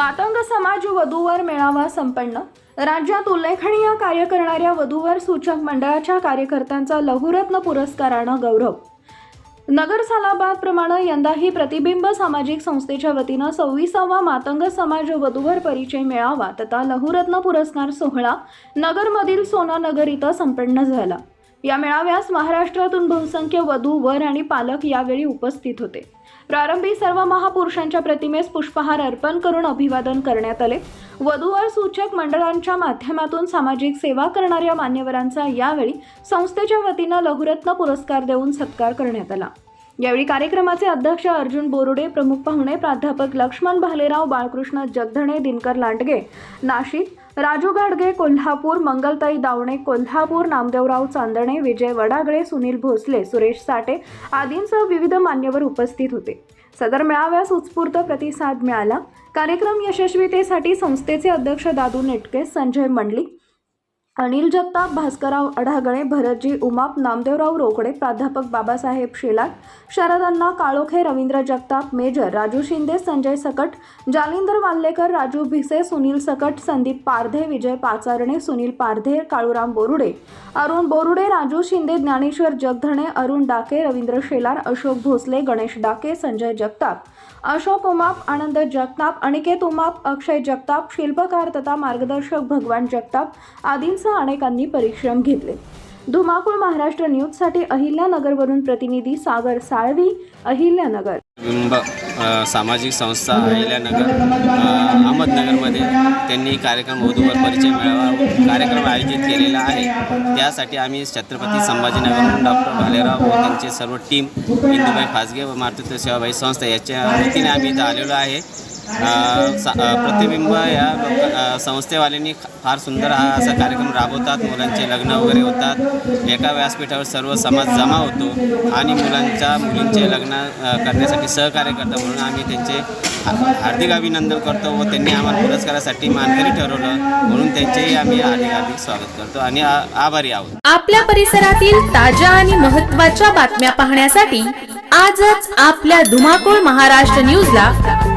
मातंग समाज वधूवर मेळावा संपन्न. राज्यात उल्लेखनीय कार्य करणाऱ्या वधूवर सूचक मंडळाच्या कार्यकर्त्यांचा लघुरत्न पुरस्कारानं गौरव. नगर सालाबादप्रमाणे यंदाही प्रतिबिंब सामाजिक संस्थेच्या वतीनं सव्वीसावा मातंग समाज वधूवर परिचय मेळावा तथा लघुरत्न पुरस्कार सोहळा नगरमधील सोनानगर इथं संपन्न झाला. या मेळाव्यास महाराष्ट्रातून बहुसंख्य वधू वर आणि पालक यावेळी उपस्थित होते. प्रारंभी सर्व महापुरुषांच्या प्रतिमेस पुष्पहार अर्पण करून अभिवादन करण्यात आले. वधूवर सूचक मंडळांच्या माध्यमातून सामाजिक सेवा करणाऱ्या मान्यवरांचा यावेळी संस्थेच्या वतीनं लघुरत्न पुरस्कार देऊन सत्कार करण्यात आला. यावेळी कार्यक्रमाचे अध्यक्ष अर्जुन बोरुडे प्रमुख पाहुणे प्राध्यापक लक्ष्मण भालेराव बाळकृष्ण जगधणे दिनकर लांडगे नाशिक राजू गाडगे कोल्हापूर मंगलताई दावणे कोल्हापूर नामदेवराव चांदणे विजय वडागळे सुनील भोसले सुरेश साठे आदींसह विविध मान्यवर उपस्थित होते. सदर मेळाव्यास उत्स्फूर्त प्रतिसाद मिळाला. कार्यक्रम यशस्वीतेसाठी संस्थेचे अध्यक्ष दादू नेटके संजय मंडलिक अनिल जगताप भास्करराव अढागणे भरतजी उमाप नामदेवराव रोकडे प्राध्यापक बाबासाहेब शेलाट शरदण्णा काळोखे रवींद्र जगताप मेजर राजू शिंदे संजय सकट जालिंदर वाल्लेकर राजू भिसे सुनील सकट संदीप पारधे विजय पाचारणे सुनील पारधे काळूराम बोरुडे अरुण बोरुडे राजू शिंदे ज्ञानेश्वर जगधणे अरुण डाके रवींद्र शेलार अशोक भोसले गणेश डाके संजय जगताप अशोक उमाप आनंद जगताप अनिकेत उमाप अक्षय जगताप शिल्पकार तथा मार्गदर्शक भगवान जगताप आदींसह अनेकांनी परिश्रम घेतले. धुमाकूळ महाराष्ट्र न्यूजसाठी अहिल्यानगरवरून प्रतिनिधी सागर साळवी अहिल्यानगर सामाजिक संस्था अहिल्यानगर अहमदनगरमध्ये त्यांनी कार्यक्रम वधूवर परिचय मिळावा कार्यक्रम आयोजित केलेला आहे. त्यासाठी आम्ही छत्रपती संभाजीनगरहून डॉक्टर भालेराव व त्यांचे सर्व टीम इंदुबाई फासगे व मातृत्व सेवाबाई संस्था याच्या वतीने आम्ही इथं आलेलो आहे. सा- प्रतिबिंब या संस्थेवाल्यांनी फार सुंदर हा असा कार्यक्रम राबवतात. मुलांचे लग्न वगैरे होतात. एका व्यासपीठावर सर्व समाज जमा होतो आणि मुलांच्या मुलींचे लग्न करण्यासाठी सहकार्य करतात म्हणून आम्ही त्यांचे हार्दिक अभिनंदन करतो व त्यांनी आम्हाला पुरस्कारासाठी मानकरी ठरवलं म्हणून त्यांचेही आम्ही हार्दिक हार्दिक स्वागत करतो आणि आभारी आहोत. आपल्या परिसरातील ताज्या आणि महत्त्वाच्या बातम्या पाहण्यासाठी आजच आपल्या धुमाकूळ महाराष्ट्र न्यूजला